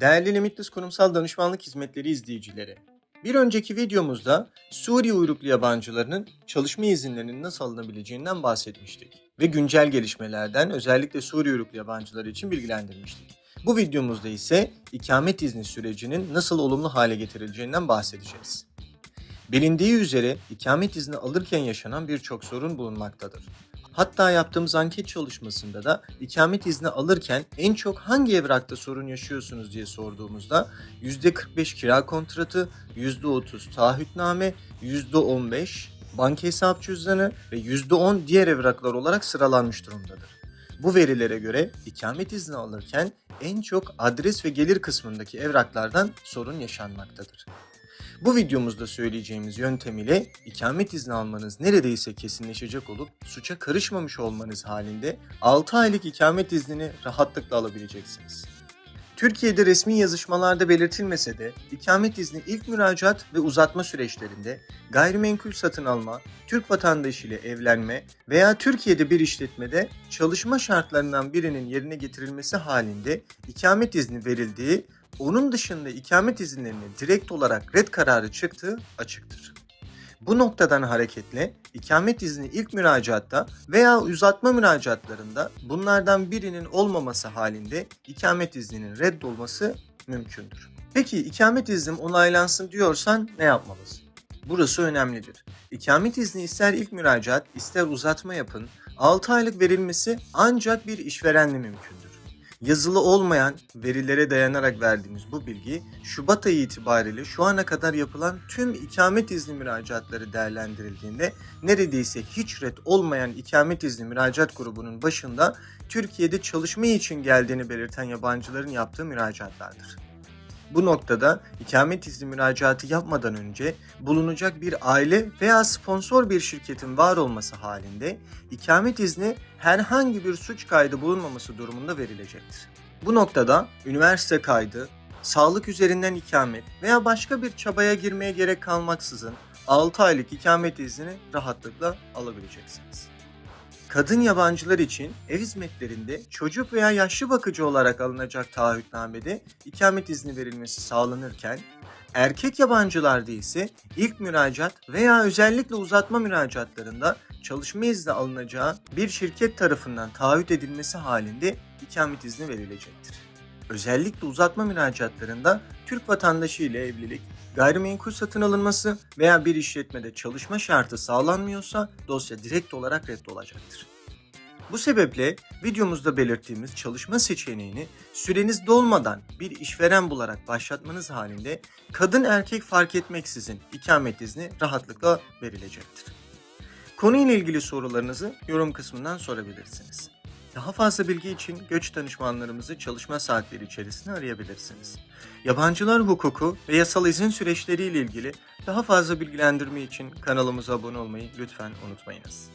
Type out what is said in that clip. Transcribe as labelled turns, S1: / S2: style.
S1: Değerli Limitless Kurumsal Danışmanlık Hizmetleri izleyicileri, bir önceki videomuzda Suriye uyruklu yabancılarının çalışma izinlerinin nasıl alınabileceğinden bahsetmiştik ve güncel gelişmelerden özellikle Suriye uyruklu yabancılar için bilgilendirmiştik. Bu videomuzda ise ikamet izni sürecinin nasıl olumlu hale getirileceğinden bahsedeceğiz. Bilindiği üzere ikamet izni alırken yaşanan birçok sorun bulunmaktadır. Hatta yaptığımız anket çalışmasında da ikamet izni alırken en çok hangi evrakta sorun yaşıyorsunuz diye sorduğumuzda %45 kira kontratı, %30 taahhütname, %15 banka hesap cüzdanı ve %10 diğer evraklar olarak sıralanmış durumdadır. Bu verilere göre ikamet izni alırken en çok adres ve gelir kısmındaki evraklardan sorun yaşanmaktadır. Bu videomuzda söyleyeceğimiz yöntem ile ikamet izni almanız neredeyse kesinleşecek olup suça karışmamış olmanız halinde 6 aylık ikamet iznini rahatlıkla alabileceksiniz. Türkiye'de resmi yazışmalarda belirtilmese de ikamet izni ilk müracaat ve uzatma süreçlerinde gayrimenkul satın alma, Türk vatandaşı ile evlenme veya Türkiye'de bir işletmede çalışma şartlarından birinin yerine getirilmesi halinde ikamet izni verildiği onun dışında ikamet izinlerine direkt olarak red kararı çıktığı açıktır. Bu noktadan hareketle ikamet izni ilk müracaatta veya uzatma müracaatlarında bunlardan birinin olmaması halinde ikamet izninin reddolması mümkündür. Peki ikamet iznim onaylansın diyorsan ne yapmalısın? Burası önemlidir. İkamet izni ister ilk müracaat ister uzatma yapın 6 aylık verilmesi ancak bir işverenle mümkündür. Yazılı olmayan verilere dayanarak verdiğimiz bu bilgi Şubat ayı itibariyle şu ana kadar yapılan tüm ikamet izni müracaatları değerlendirildiğinde neredeyse hiç red olmayan ikamet izni müracaat grubunun başında Türkiye'de çalışma için geldiğini belirten yabancıların yaptığı müracaatlardır. Bu noktada ikamet izni müracaatı yapmadan önce bulunacak bir aile veya sponsor bir şirketin var olması halinde ikamet izni herhangi bir suç kaydı bulunmaması durumunda verilecektir. Bu noktada üniversite kaydı, sağlık üzerinden ikamet veya başka bir çabaya girmeye gerek kalmaksızın 6 aylık ikamet iznini rahatlıkla alabileceksiniz. Kadın yabancılar için ev hizmetlerinde çocuk veya yaşlı bakıcı olarak alınacak taahhütnamede ikamet izni verilmesi sağlanırken, erkek yabancılarda ise ilk müracaat veya özellikle uzatma müracaatlarında çalışma izni alınacağı bir şirket tarafından taahhüt edilmesi halinde ikamet izni verilecektir. Özellikle uzatma müracaatlarında Türk vatandaşı ile evlilik, gayrimenkul satın alınması veya bir işletmede çalışma şartı sağlanmıyorsa dosya direkt olarak reddolacaktır. Bu sebeple videomuzda belirttiğimiz çalışma seçeneğini süreniz dolmadan bir işveren bularak başlatmanız halinde kadın erkek fark etmeksizin ikamet izni rahatlıkla verilecektir. Konuyla ilgili sorularınızı yorum kısmından sorabilirsiniz. Daha fazla bilgi için göç danışmanlarımızı çalışma saatleri içerisinde arayabilirsiniz. Yabancılar hukuku ve yasal izin süreçleriyle ilgili daha fazla bilgilendirme için kanalımıza abone olmayı lütfen unutmayınız.